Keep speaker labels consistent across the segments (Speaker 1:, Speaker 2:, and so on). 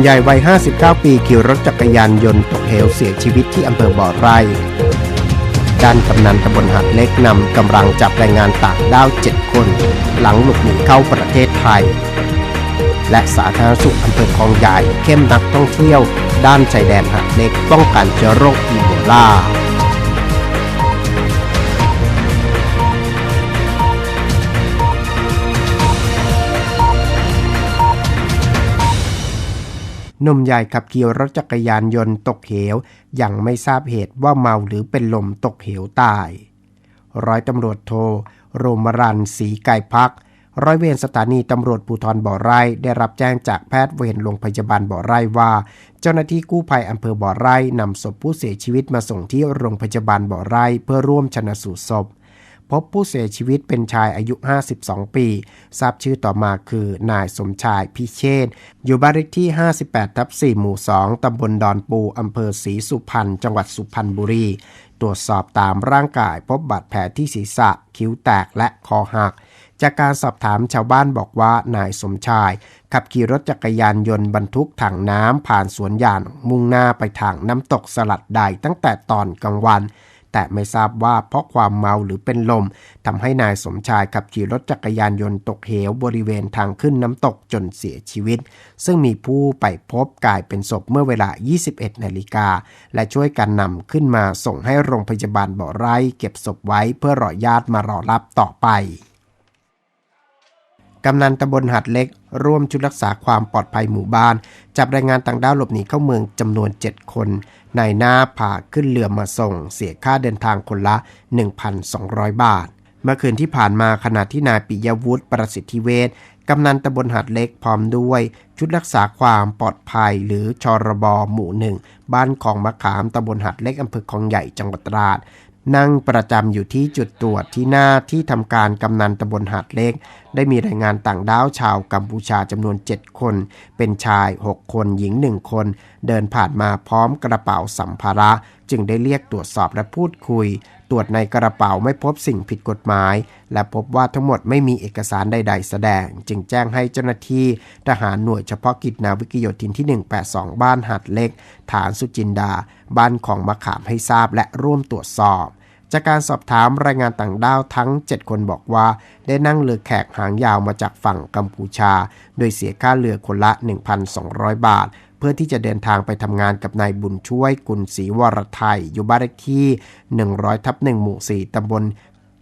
Speaker 1: หนุ่มใหญ่วัย 59 ปีขี่รถจักรยานยนต์ตกเหวเสียชีวิตที่อำเภอบ่อไร่ด้านกำนันตำบลหัดเล็กนำกำลังจับแรงงานต่างด้าว 7 คน หลังหลบหนีเข้าประเทศไทย และสาธารณสุขอำเภอคลองใหญ่เข้มนักท่องเที่ยว ด้านชายแดนหัดเล็กป้องกันเชื้อโรคอีโบลา หนุ่มใหญ่ขับขี่รถจักรยานยนต์ตกเหวยังไม่ทราบเหตุว่าเมาหรือเป็นลมตกเหวตาย ร้อยตำรวจโทโรมรันศรีไก่พัก ร้อยเวรสถานีตำรวจภูธรบ่อไร่ได้รับแจ้งจากแพทย์เวรโรงพยาบาลบ่อไร่ว่า เจ้าหน้าที่กู้ภัยอำเภอบ่อไร่นำศพผู้เสียชีวิตมาส่งที่โรงพยาบาลบ่อไร่เพื่อร่วมชนะสูตรศพ พบผู้เสียชีวิตเป็นชายอายุ 52 ปี ทราบชื่อต่อมาคือนายสมชายพิเชษอยู่บ้านเลขที่ 58 ทับ 4 หมู่ 2 ตำบลดอนปู อำเภอศรีสุพรรณ จังหวัดสุพรรณบุรี ตรวจสอบตามร่างกายพบบาดแผลที่ศีรษะ คิ้วแตกและคอหัก จากการสอบถามชาวบ้านบอกว่านายสมชาย ขับขี่รถจักรยานยนต์บรรทุกถังน้ำผ่านสวนยางมุ่งหน้าไปทางน้ำตกสลัดใดตั้งแต่ตอนกลางวัน แต่ไม่ทราบว่าเพราะความเมาหรือเป็นลมทำให้นายสมชายขับขี่รถจักรยานยนต์ตกเหวบริเวณทางขึ้นน้ำตกจนเสียชีวิต ซึ่งมีผู้ไปพบกลายเป็นศพเมื่อเวลา 21 นาฬิกา และช่วยกันนำขึ้นมาส่งให้โรงพยาบาลบ่อไร่เก็บศพไว้เพื่อรอญาติมารอรับต่อไป กำนันตำบลหัดเล็ก ร่วมชุดรักษาความปลอดภัยหมู่บ้าน จับแรงงานต่างด้าวหลบหนีเข้าเมืองจำนวน 7 คนนายหน้าพาขึ้นเรือมาส่ง เสียค่าเดินทางคนละ 1,200 บาท เมื่อคืนที่ผ่านมาขณะที่นายปิยวุฒิประสิทธิเวชกำนันตำบลหัดเล็กพร้อมด้วย ชุดรักษาความปลอดภัยหรือชรบหมู่หนึ่งบ้านของมะขามตำบลหัดเล็กอำเภอคลองใหญ่จังหวัดตราดนั่งประจำอยู่ที่จุดตรวจที่หน้าที่ทำการกำนันตำบลหาดเล็กได้มีแรงงานต่างด้าวชาวกัมพูชาจำนวน 7 คน เป็นชาย 6 คนหญิง 1 คน เดินผ่านมาพร้อมกระเป๋าสัมภาระ จึงได้เรียกตรวจสอบและพูดคุย ตรวจในกระเป๋าไม่พบสิ่งผิดกฎหมาย และพบว่าทั้งหมดไม่มีเอกสารใด ๆ แสดง จึงแจ้งให้เจ้าหน้าที่ทหารหน่วยเฉพาะกิจนาวิกโยธินที่ 182 บ้านหัดเล็ก ฐานสุจินดา บ้านของมะขามให้ทราบและร่วมตรวจสอบ จากการสอบถามรายงานต่างด้าวทั้ง 7 คนบอกว่า ได้นั่งเรือแขกหางยาวมาจากฝั่งกัมพูชา โดยเสียค่าเรือคนละ 1,200 บาท เพื่อที่จะเดินทางไปทำงานกับนายบุญช่วยกุลศรีวรไทยอยู่บ้านเลขที่ 100ทับ1หมู่ 4ตำบล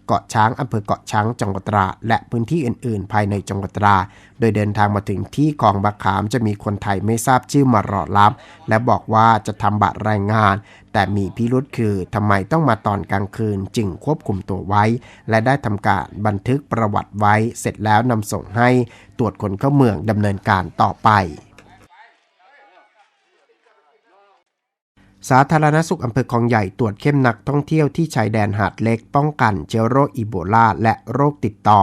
Speaker 1: เกาะช้างอำเภอเกาะช้างจังหวัดตรา และพื้นที่อื่น ๆ ภายในจังหวัดตรา โดยเดินทางมาถึงที่ของบักขามจะมีคนไทยไม่ทราบชื่อมารอรับและบอกว่าจะทำบัตรรายงาน แต่มีพิรุษคือทำไมต้องมาตอนกลางคืนจึงควบคุมตัวไว้ และได้ทำการบันทึกประวัติไว้ เสร็จแล้วนำส่งให้ตรวจคนเข้าเมืองดำเนินการต่อไป สาธารณสุขอำเภอคลองใหญ่ตรวจเข้มนักท่องเที่ยวที่ชายแดนหาดเล็กป้องกันเชื้อโรคอีโบลาและโรคติดต่อ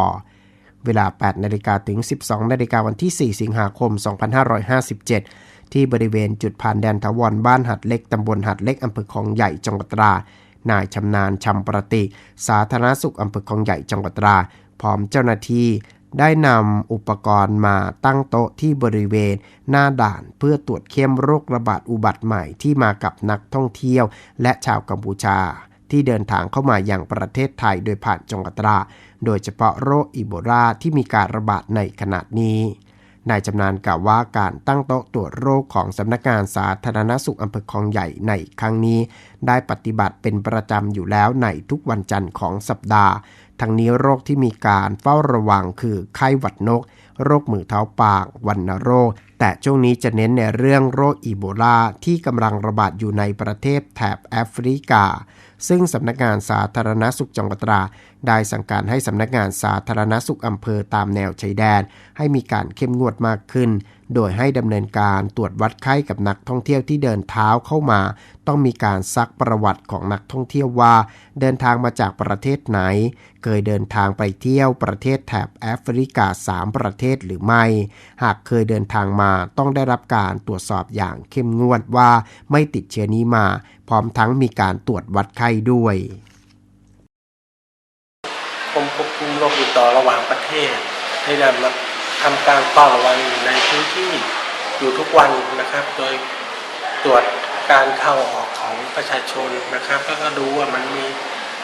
Speaker 1: เวลา 8 นาฬิกาถึง 12 นาฬิกาวันที่ 4 สิงหาคม 2557 ที่บริเวณจุดผ่านแดนทวรบ้านหัดเล็กตำบลหัดเล็กอำเภอคลองใหญ่จังหวัดตรา นายชำนาญชำประติ สาธารณสุขอำเภอคลองใหญ่จังหวัดตรา พร้อมเจ้าหน้าที่ ได้นำอุปกรณ์มาตั้งโต๊ะที่บริเวณหน้าด่านเพื่อตรวจเข้มโรคระบาดอุบัติใหม่ที่มากับนักท่องเที่ยว และชาวกัมพูชา ที่เดินทางเข้ามาอย่างประเทศไทยโดยผ่านจังหวัดตราโดยเฉพาะโรคอีโบลาที่มีการระบาดในขณะนี้นายจำนานกล่าวว่าการตั้งโต๊ะตรวจโรคของสำนักงานสาธารณสุขอำเภอคลองใหญ่ในครั้งนี้ ได้ปฏิบัติเป็นประจำอยู่แล้วในทุกวันจันทร์ของสัปดาห์ ทั้งนี้โรคที่มีการเฝ้าระวังคือไข้หวัดนก โรคมือเท้าปาก วันโรค แต่ช่วงนี้จะเน้นในเรื่องโรคอีโบลาที่กำลังระบาดอยู่ในประเทศแถบแอฟริกา ซึ่งสำนักงานสาธารณสุขจังหวัดตรา ได้สั่งการให้สำนักงานสาธารณสุขอำเภอตามแนวชายแดน ให้มีการเข้มงวดมากขึ้น โดยให้ดำเนินการตรวจวัดไข้กับนักท่องเที่ยวที่เดินเท้าเข้ามา ต้องมีการซักประวัติของนักท่องเที่ยวว่า เดินทางมาจากประเทศไหน เคยเดินทางไปเที่ยวประเทศแถบแอฟริกา 3 ประเทศหรือไม่ หากเคยเดินทางมาต้องได้รับการตรวจสอบอย่างเข้มงวดว่าไม่ติดเชื้อนี้มา พร้อมทั้งมีการตรวจวัดไข้ด้วย
Speaker 2: กรมควบคุมโรคติดต่อระหว่างประเทศได้นำ มาทำการเฝ้าระวังอยู่ในพื้นที่อยู่ทุกวันนะครับ โดยตรวจการเข้าออกของประชาชนนะครับ แล้วก็ดูว่ามันมี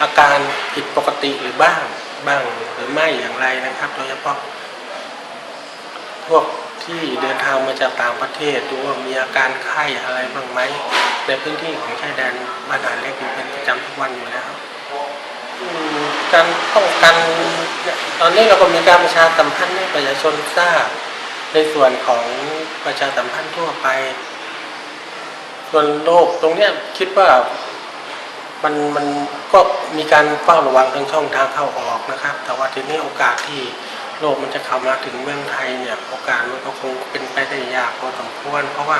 Speaker 2: อาการผิดปกติหรือบ้างบ้างหรือไม่อย่างไรนะครับ โดยเฉพาะพวกที่เดินทางมาจากต่างประเทศดูว่ามีอาการไข้อะไรบ้างไหมในพื้นที่ของชายแดนบ้านหาดเล็กอยู่เป็นประจำทุกวันอยู่แล้วอืม การป้องกันตอนนี้เราก็มีการประชาสัมพันธ์ให้ประชาชนทราบ ในส่วนของประชาสัมพันธ์ทั่วไป ส่วนโรคตรงเนี้ยคิดว่ามันมันก็มีการเฝ้าระวังทางช่องทางเข้าออกนะครับ แต่ว่าทีนี้โอกาสที่โรคมันจะเข้ามาถึงเมืองไทยเนี่ยโอกาสมันก็คงเป็นไปได้ยากพอสมควร เพราะว่า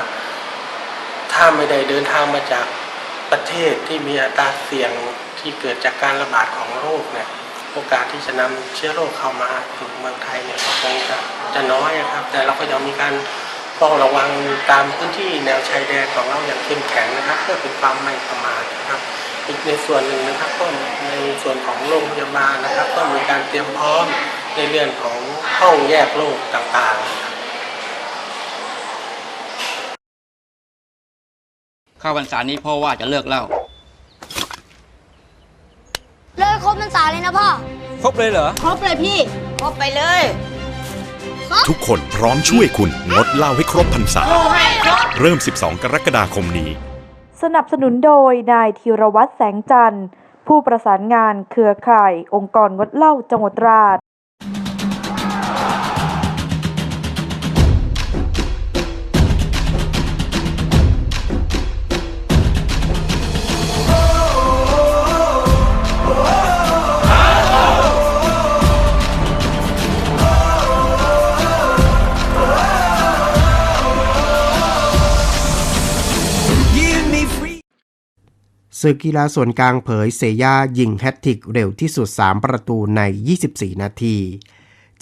Speaker 2: ถ้าไม่ได้เดินทางมาจากประเทศที่มีอัตราเสี่ยง ที่เกิดจากการระบาดของโรคเนี่ยโอกาสที่จะนำเชื้อโรคเข้ามาถึงเมืองไทยเนี่ยก็คงจะจะน้อยอะครับ แต่เราก็ยังมีการเฝ้าระวังตามพื้นที่แนวชายแดนของเราอย่างเข้มแข็งนะครับ เพื่อเป็นความไม่ประมาทนะครับ อีกในส่วนหนึ่งนะครับก็ในส่วนของโรงพยาบาลนะครับ ก็มีการเตรียมพร้อมในเรื่องของห้องแยกโรคต่างๆ
Speaker 3: ข้าวพรรษานี้พ่อว่าจะเลิกเล้า
Speaker 4: เลยครบพรรษาเลยนะพ่อ
Speaker 3: ครบเลยเหรอ
Speaker 5: ครบเลยพี่ ครบไปเลย
Speaker 6: ทุกคนพร้อมช่วยคุณงดเหล้าให้ครบพรรษา เริ่ม 12 กรกฎาคมนี้
Speaker 7: สนับสนุนโดยนายธีรวัตรแสงจันทร์ ผู้ประสานงานเครือข่าย องค์กรงดเหล้าจังหวัดตราด
Speaker 1: ศึกกีฬาส่วนกลางเผยเซย่ายิงแฮตทิกเร็วที่สุด 3 ประตูใน 24 นาที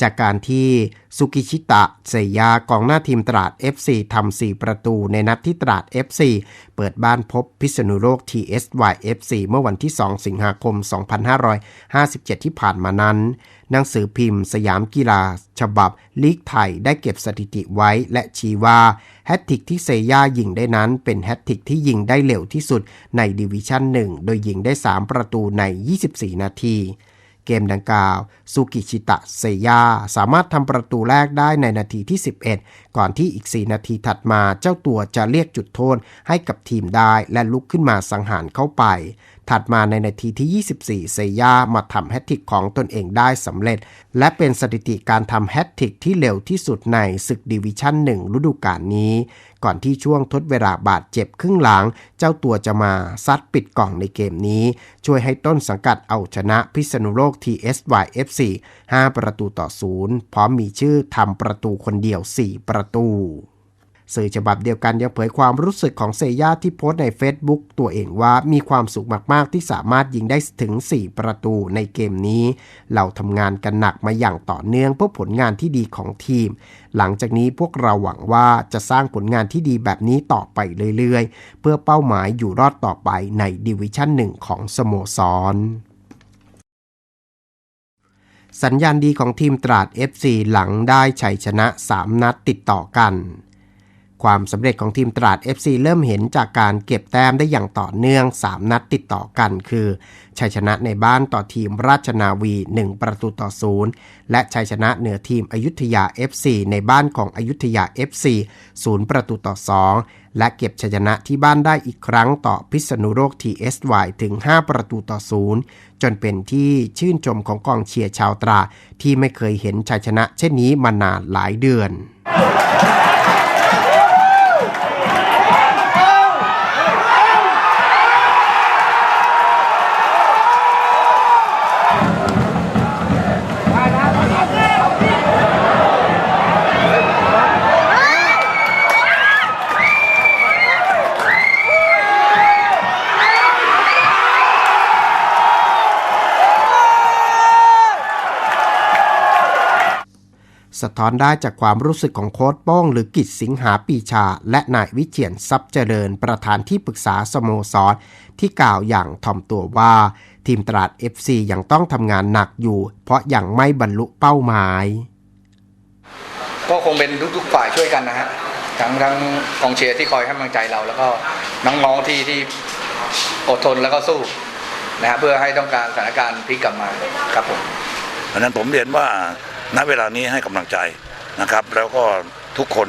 Speaker 1: จากการที่สุกิชิตะเซย่ากองหน้าทีมตราด FC ทำ 4 ประตูในนัดที่ตราด FC เปิดบ้านพบพิษณุโลก TSY FC เมื่อวันที่ 2 สิงหาคม 2557 ที่ผ่านมานั้น หนังสือพิมพ์สยามกีฬา ฉบับลีกไทยได้เก็บสถิติไว้และชี้ว่า แฮตทริกที่เซย่ายิงได้นั้นเป็นแฮตทริกที่ยิงได้เร็วที่สุดในดิวิชั่น1โดยยิงได้ 3 ประตูใน 24 นาทีเกมดังกล่าวซูกิชิตะเซยาสามารถทำประตูแรกได้ในนาทีที่ 11 ก่อนที่อีก 4 นาทีถัดมาเจ้าตัวจะเรียกจุดโทษให้กับทีมได้และลุกขึ้นมาสังหารเข้าไป ถัดมาในนาทีที่ 24 เซย่ามาทำแฮตทริกของตนเองได้สำเร็จ และเป็นสถิติการทำแฮตทริกที่เร็วที่สุดในศึกดิวิชั่น 1 ฤดูกาลนี้ ก่อนที่ช่วงทดเวลาบาดเจ็บครึ่งหลัง เจ้าตัวจะมาซัดปิดกล่องในเกมนี้ ช่วยให้ต้นสังกัดเอาชนะพิษณุโลก TSY FC 5 ประตูต่อ 0 พร้อมมีชื่อทำประตูคนเดียว 4 ประตู สื่อฉบับเดียวกันยังเผยความรู้สึกของเซย่าที่โพสต์ใน Facebook ตัวเองว่ามีความสุขมาก ๆ ที่สามารถยิงได้ถึง 4 ประตูในเกมนี้ เราทำงานกันหนักมาอย่างต่อเนื่องเพื่อผลงานที่ดีของทีม หลังจากนี้พวกเราหวังว่าจะสร้างผลงานที่ดีแบบนี้ต่อไปเรื่อย ๆ เพื่อเป้าหมายอยู่รอดต่อไปในดิวิชั่นหนึ่งของสโมสรสัญญาณดีของทีมตราด FC หลังได้ชัยชนะ 3 นัดติดต่อกัน ความสำเร็จของทีมตราด FC เริ่มเห็นจากการเก็บแต้มได้อย่างต่อเนื่อง 3 นัดติดต่อกัน คือชัยชนะในบ้านต่อทีมราชนาวี 1 ประตูต่อ0และชัยชนะเหนือทีมอยุธยา FC ในบ้านของอยุธยา FC 0 ประตูต่อ 2 และเก็บชัยชนะที่บ้านได้อีกครั้งต่อพิษณุโลก TSY ถึง 5 ประตูต่อ0จนเป็นที่ชื่นชมของกองเชียร์ชาวตราที่ไม่เคยเห็นชัยชนะเช่นนี้มานานหลายเดือน สะท้อนได้จากความรู้สึกของโค้ชโป้งหรือกิจสิงหาปีชา และนายวิเชียนทรัพย์เจริญประธานที่ปรึกษาสโมสร ที่กล่าวอย่างถ่อมตัวว่า ทีมตราด FC ยังต้องทำงานหนักอยู่ เพราะยังไม่บรรลุเป้าหมาย
Speaker 8: ก็คงเป็นทุกๆฝ่ายช่วยกันนะฮะทั้งทั้งกองเชียร์ที่คอยให้กำลังใจเรา แล้วก็น้องๆที่ที่อดทนแล้วก็สู้นะฮะเพื่อให้ต้องการสถานการณ์พลิกกลับมาครับผม
Speaker 9: เพราะนั้นผมเรียนว่า ณเวลานี้ให้กำลังใจนะครับ แล้วก็ทุกคน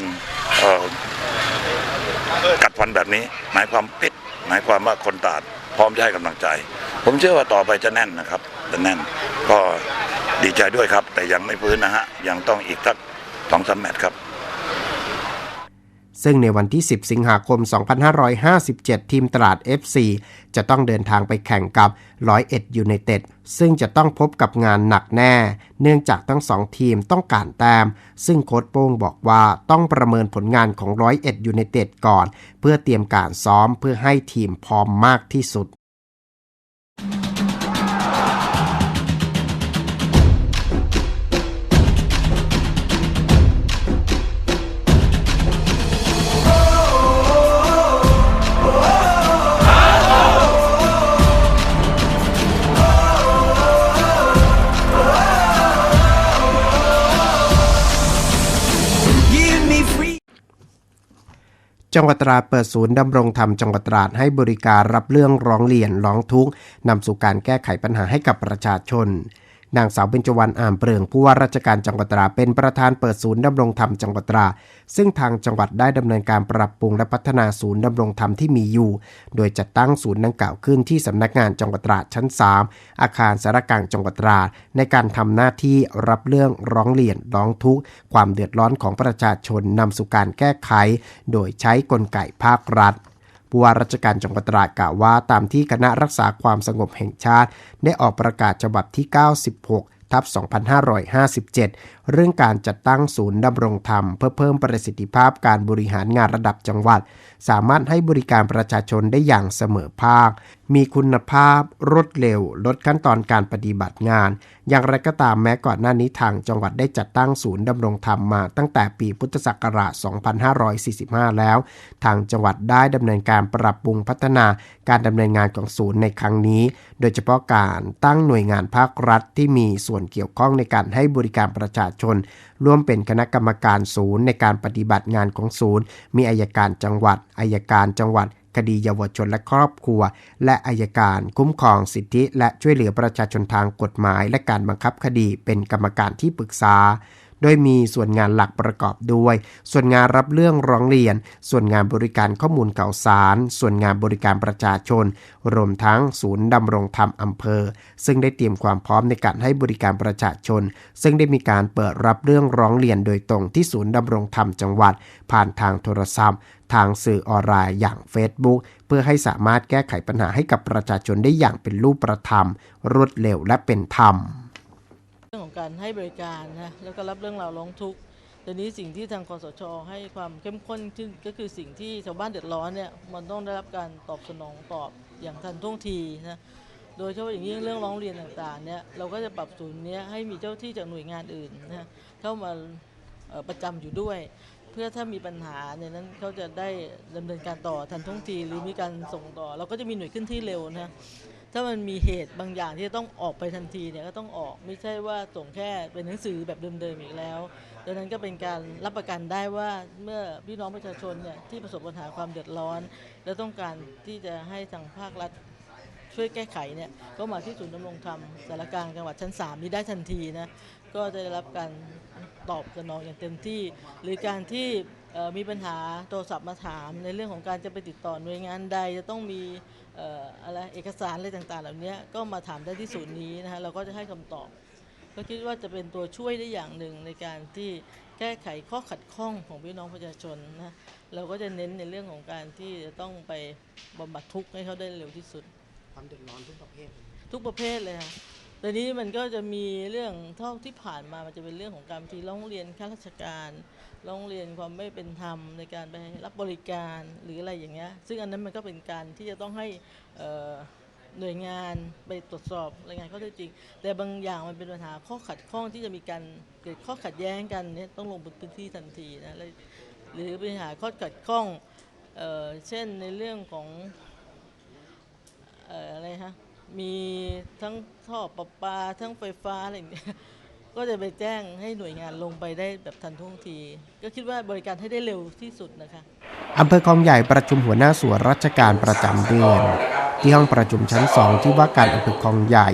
Speaker 9: กัดฟันแบบนี้ หมายความปิด หมายความว่าคนตาดพร้อมจะให้กำลังใจ ผมเชื่อว่าต่อไปจะแน่นนะครับจะแน่นก็ดีใจด้วยครับ แต่ยังไม่ฟื้นนะฮะยังต้องอีกสักสองสามแมตช์ครับ
Speaker 1: ซึ่งในวันที่ 10 สิงหาคม 2557 ทีมตราด FC จะต้องเดินทางไปแข่งกับร้อยเอ็ดยูไนเต็ดซึ่งจะต้องพบกับงานหนักแน่ เนื่องจากทั้งสองทีมต้องการแต้ม ซึ่งโค้ชโป้งบอกว่าต้องประเมินผลงานของร้อยเอ็ดยูไนเต็ดก่อน เพื่อเตรียมการซ้อมเพื่อให้ทีมพร้อมมากที่สุด วัดตราดเปิดศูนย์ดำรงธรรมจังหวัดตราดให้บริการรับเรื่องร้องเรียนร้องทุกข์นำสู่การแก้ไขปัญหาให้กับประชาชน นางสาวเบญจวรรณอ่ามเปลืองผู้ว่าราชการจังหวัดตราเป็นประธานเปิดศูนย์ดำรงธรรมจังหวัดตรา ซึ่งทางจังหวัดได้ดำเนินการปรับปรุงและพัฒนาศูนย์ดำรงธรรมที่มีอยู่ โดยจัดตั้งศูนย์ดังกล่าวขึ้นที่สำนักงานจังหวัดตราชั้น 3 อาคารสารกลางจังหวัดตรา ในการทำหน้าที่รับเรื่องร้องเรียนร้องทุกข์ความเดือดร้อนของประชาชนนำสู่การแก้ไข โดยใช้กลไกภาครัฐ ผู้ว่าราชการจังหวัดตราดกล่าวว่า ตามที่คณะรักษาความสงบแห่งชาติ ได้ออกประกาศฉบับที่ 96 ทับ 2557 เรื่องการจัดตั้งศูนย์ดำรงธรรม เพื่อเพิ่มประสิทธิภาพการบริหารงานระดับจังหวัด สามารถให้บริการประชาชนได้อย่างเสมอภาค มีคุณภาพรวดเร็ว ลดขั้นตอนการปฏิบัติงาน อย่างไรก็ตามแม้ก่อนหน้านี้ทางจังหวัดได้จัดตั้งศูนย์ดำรงธรรมมาตั้งแต่ปีพุทธศักราช 2545 แล้ว ทางจังหวัดได้ดำเนินการปรับปรุงพัฒนาการดำเนินงานของศูนย์ในครั้งนี้ โดยเฉพาะการตั้งหน่วยงานภาครัฐที่มีส่วนเกี่ยวข้องในการให้บริการประชาชน ร่วมเป็นคณะกรรมการศูนย์ในการปฏิบัติงานของศูนย์ มีอายการจังหวัดอายการจังหวัด คดีเยาวชนและครอบครัว และอายการ คุ้มครองสิทธิ และช่วยเหลือประชาชนทางกฎหมาย และการบังคับคดีเป็นกรรมการที่ปรึกษา โดยมีส่วนงานหลักประกอบด้วย ส่วนงานรับเรื่องร้องเรียน ส่วนงานบริการข้อมูลข่าวสาร ส่วนงานบริการประชาชน รวมทั้งศูนย์ดำรงธรรมอำเภอ ซึ่งได้เตรียมความพร้อมในการให้บริการประชาชน ซึ่งได้มีการเปิดรับเรื่องร้องเรียนโดยตรงที่ศูนย์ดำรงธรรมจังหวัด ผ่านทางโทรศัพท์ ทางสื่อออนไลน์อย่าง Facebook เพื่อให้สามารถแก้ไขปัญหาให้กับประชาชนได้อย่างเป็นรูปประธรรม รวดเร็วและเป็นธรรม
Speaker 10: ของการให้บริการนะแล้วก็รับเรื่องราวร้องทุกข์แต่นี้สิ่งที่ทางคอสชให้ความเข้มข้นขึ้นก็คือสิ่งที่ชาวบ้านเดือดร้อนเนี่ยมันต้องได้รับการตอบสนองตอบอย่างทันท่วงทีนะโดยเฉพาะอย่างยิ่งเรื่องร้องเรียนต่างๆเนี่ยเราก็จะปรับศูนย์เนี้ยให้มีเจ้าที่จากหน่วยงานอื่นนะเข้ามาประจำอยู่ด้วย เพื่อถ้ามีปัญหาเนี่ยนั้นเขาจะได้ดำเนินการต่อทันท่วงทีหรือมีการส่งต่อ เราก็จะมีหน่วยขึ้นที่เร็วนะ ถ้ามันมีเหตุบางอย่างที่จะต้องออกไปทันทีเนี่ยก็ต้องออกไม่ใช่ว่าส่งแค่เป็นหนังสือแบบเดิมๆอีกแล้ว ดังนั้นก็เป็นการรับประกันได้ว่าเมื่อพี่น้องประชาชนเนี่ยที่ประสบปัญหาความเดือดร้อน และต้องการที่จะให้ทางภาครัฐช่วยแก้ไขเนี่ยก็มาที่ศูนย์ดำรงธรรมสารกลางจังหวัดชั้น 3 นี้ได้ทันทีนะก็จะได้รับการตอบสนองอย่างเต็มที่ หรือการที่มีปัญหาโทรศัพท์มาถามในเรื่องของการจะไปติดต่อหน่วยงานใดจะต้องมี อ่ออะไรเอกสารอะไรต่างๆ เหล่านี้ก็มาถามได้ที่ศูนย์นี้นะฮะเราก็จะให้คำตอบ ก็คิดว่าจะเป็นตัวช่วยได้อย่างหนึ่งในการที่แก้ไขข้อขัดข้องของพี่น้องประชาชนนะเราก็จะเน้นในเรื่องของการที่จะต้องไปบำบัดทุกข์ให้เขาได้เร็วที่สุด
Speaker 1: ความเดือดร้อนทุกประเภท
Speaker 10: ทุกประเภทเลยค่ะ แต่นี้มันก็จะมีเรื่องเท่าที่ผ่านมามันจะเป็นเรื่องของการที่ร้องเรียนข้าราชการร้องเรียนความไม่เป็นธรรมในการไปรับบริการหรืออะไรอย่างเงี้ยซึ่งอันนั้นมันก็เป็นการที่จะต้องให้หน่วยงานไปตรวจสอบรายงานข้อเท็จจริง แต่บางอย่างมันเป็นปัญหาข้อขัดข้องที่จะมีการเกิดข้อขัดแย้งกันเนี่ยต้องลงพื้นที่ทันทีนะแล้วหรือปัญหาข้อขัดข้องเออเช่นในเรื่องของอออะไรฮะ มีทั้งท่อประปา ทั้งไฟฟ้าอะไรอย่างเงี้ยก็จะไปแจ้งให้หน่วยงานลงไปได้แบบทันท่วงที ก็คิดว่าบริการให้ได้เร็วที่สุดนะคะ
Speaker 1: อำเภอคลองใหญ่ประชุมหัวหน้าส่วนราชการประจำเดือนที่ห้องประชุมชั้นสองที่ว่าการอำเภอคลองใหญ่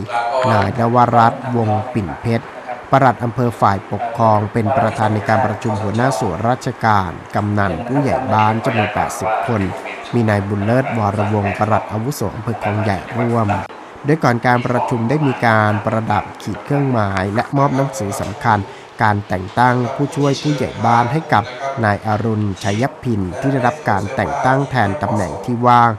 Speaker 1: นายนวรัตน์วงปิ่นเพชรปลัดอำเภอฝ่ายปกครองเป็นประธานในการประชุมหัวหน้าส่วนราชการ กำนันผู้ใหญ่บ้านจำนวน 80 คน มีนายบุญเลิศวรวงศ์ปลัดอาวุโสอำเภอคลองใหญ่ร่วม โดยก่อนการประชุมได้มีการประดับขีดเครื่องหมาย และมอบหนังสือสำคัญ การแต่งตั้งผู้ช่วยผู้ใหญ่บ้านให้กับนายอรุณชัยพินที่ได้รับการแต่งตั้งแทนตำแหน่งที่ว่าง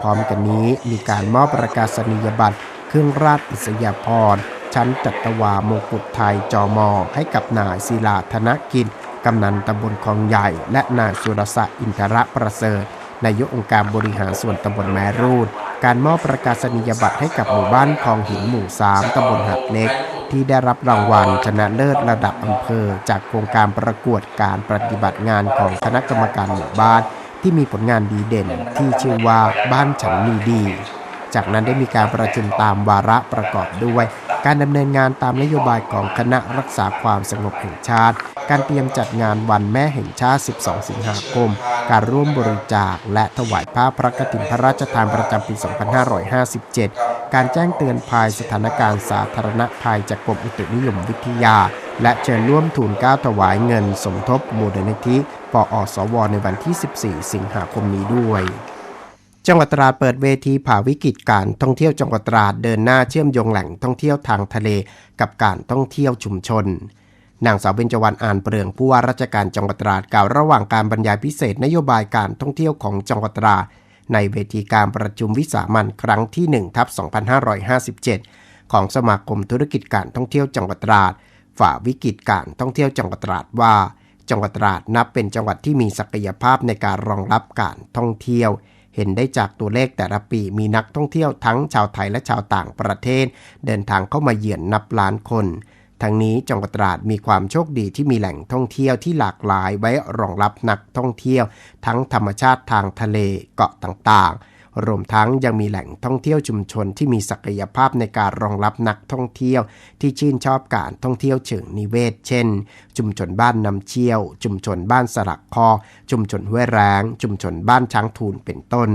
Speaker 1: พร้อมกันนี้มีการมอบประกาศนียบัตร เครื่องราชอิสยาภรณ์ชั้นจัตวามงกุฎไทยจอมอให้กับนายศิลาธนกิจกำนันตำบลคลองใหญ่ และนายสุรศักดิ์อินทรประเสริฐ นายกองค์การบริหารส่วนตำบลแมรูด การมอบประกาศนียบัตรให้กับหมู่บ้านคลองหินหมู่ 3ตำบลหัดเล็ก ที่ได้รับรางวัลชนะเลิศระดับอำเภอ จากโครงการประกวดการปฏิบัติงานของคณะกรรมการหมู่บ้าน ที่มีผลงานดีเด่น ที่ชื่อว่าบ้านฉันมีดี จากนั้นได้มีการประชุมตามวาระประกอบด้วย การดำเนินงานตามนโยบายของคณะรักษาความสงบแห่งชาติ การเตรียมจัดงานวันแม่แห่งชาติ 12 สิงหาคม การร่วมบริจาค และถวายผ้าพระกฐินพระราชทานประจำปี 2557 การแจ้งเตือนภัยสถานการณ์สาธารณภัยจากกรมอุตุนิยมวิทยา และเชิญร่วมทุนก้าถวายเงิน สมทบมูลนิธิปอสว ในวันที่ 14 สิงหาคมนี้ด้วย จังหวัดตราดเปิดเวทีผ่าวิกฤตการท่องเที่ยวจังหวัดตราดเดินหน้าเชื่อมโยงแหล่งท่องเที่ยวทางทะเลกับการท่องเที่ยวชุมชน นางสาวเบญจวรรณอ่านเปลืองผู้ว่าราชการจังหวัดตราดกล่าวระหว่างการบรรยายพิเศษนโยบายการท่องเที่ยวของจังหวัดตราดในเวทีการประชุมวิสามันครั้งที่1ทับ2557 ของสมาคมธุรกิจการท่องเที่ยวจังหวัดตราด ฝ่าวิกฤตการท่องเที่ยวจังหวัดตราดว่า จังหวัดตราดนับเป็นจังหวัดที่มีศักยภาพในการรองรับการท่องเที่ยว เห็นได้จากตัวเลขแต่ละปีมีนักท่องเที่ยวทั้งชาวไทยและชาวต่างประเทศ เดินทางเข้ามาเยือนนับล้านคน ทั้งนี้จังหวัดตราดมีความโชคดีที่มีแหล่งท่องเที่ยวที่หลากหลายไว้รองรับนักท่องเที่ยว ทั้งธรรมชาติทางทะเลเกาะต่างๆ รวมทั้งยังมีแหล่งท่องเที่ยวชุมชนที่มีศักยภาพในการรองรับนักท่องเที่ยว ที่ชื่นชอบการท่องเที่ยวเชิงนิเวศ เช่น ชุมชนบ้านน้ำเชี่ยว ชุมชนบ้านสลักคอ ชุมชนห้วยแรง ชุมชนบ้านช้างทูลเป็นต้น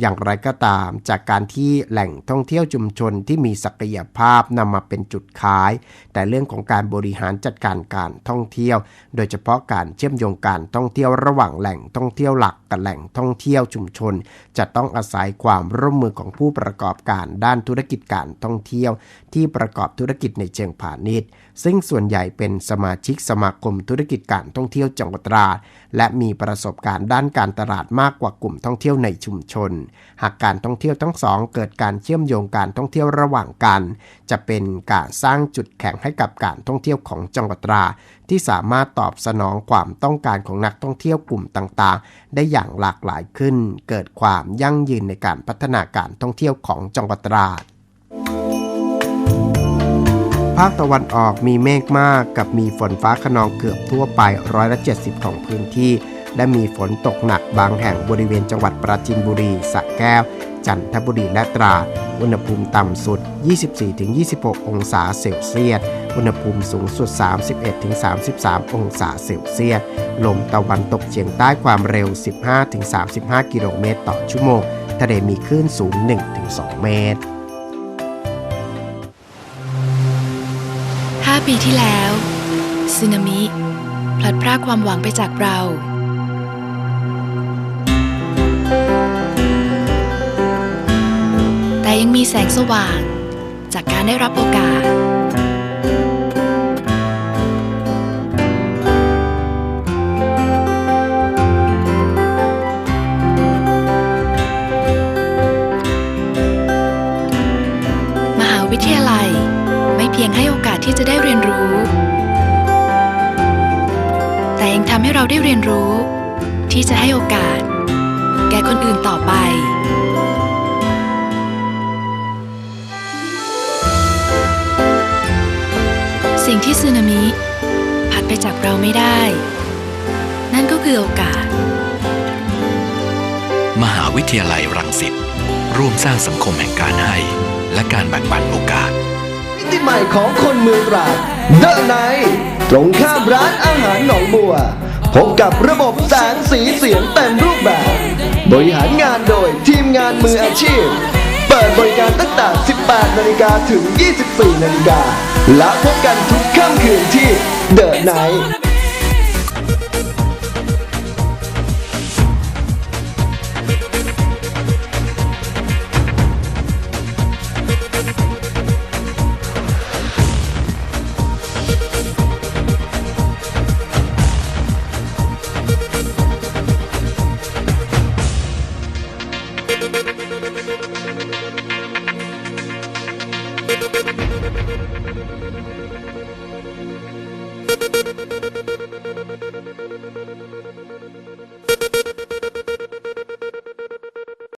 Speaker 1: อย่างไรก็ตามจากการที่แหล่งท่องเที่ยวชุมชนที่มีศักยภาพนำมาเป็นจุดขาย แต่เรื่องของการบริหารจัดการการท่องเที่ยว โดยเฉพาะการเชื่อมโยงการท่องเที่ยวระหว่างแหล่งท่องเที่ยวหลักกับแหล่งท่องเที่ยวชุมชน จะต้องอาศัยความร่วมมือของผู้ประกอบการด้านธุรกิจการท่องเที่ยว ที่ประกอบธุรกิจในเชิงพาณิชย์ ซึ่งส่วนใหญ่เป็นสมาชิกสมาคมธุรกิจการท่องเที่ยวจังหวัดตราด และมีประสบการณ์ด้านการตลาดมากกว่ากลุ่มท่องเที่ยวในชุมชน หากการท่องเที่ยวทั้งสองเกิดการเชื่อมโยงการท่องเที่ยวระหว่างกัน จะเป็นการสร้างจุดแข็งให้กับการท่องเที่ยวของจังหวัดตราที่สามารถตอบสนองความต้องการของนักท่องเที่ยวกลุ่มต่างๆ ได้อย่างหลากหลายขึ้น เกิดความยั่งยืนในการพัฒนาการท่องเที่ยวของจังหวัดตราด ภาคตะวันออกมีเมฆมากกับมีฝนฟ้าขนองเกือบทั่วไปร้อยละ70 ของพื้นที่ และมีฝนตกหนักบางแห่งบริเวณจังหวัดปราจีนบุรีสระแก้ว จันทบุรีและตราดอุณหภูมิต่ำสุด 24-26 องศาเซลเซียส อุณหภูมิสูงสุด 31-33 องศาเซลเซียส ลมตะวันตกเฉียงใต้ความเร็ว 15-35 กิโลเมตรต่อชั่วโมง ทะเลมีคลื่นสูง 1-2 เมตร
Speaker 11: ปีที่แล้วสึนามิพลัดพรากความหวังไปจากเรา แต่ยังมีแสงสว่างจากการได้รับโอกาส เราได้เรียนรู้ ที่จะให้โอกาส แก่คนอื่นต่อไป สิ่งที่สึนามิพัดไปจากเราไม่ได้ นั่นก็คือโอกาส
Speaker 12: มหาวิทยาลัยรังสิตร่วมสร้างสังคมแห่งการให้ และการแบ่งปันโอกาส
Speaker 13: นิติ
Speaker 12: ใหม่ของคนเมืองตราดเดอะไนตรงข้ามร้านอาหารหนองบัว พบกับระบบแสงสีเสียงเต็มรูปแบบ บริหารงานโดยทีมงานมืออาชีพ เปิดบริการตั้งแต่ 18 นาฬิกาถึง 24 นาฬิกาและพบกันทุกค่ำคืนที่เดอะไน
Speaker 13: ท์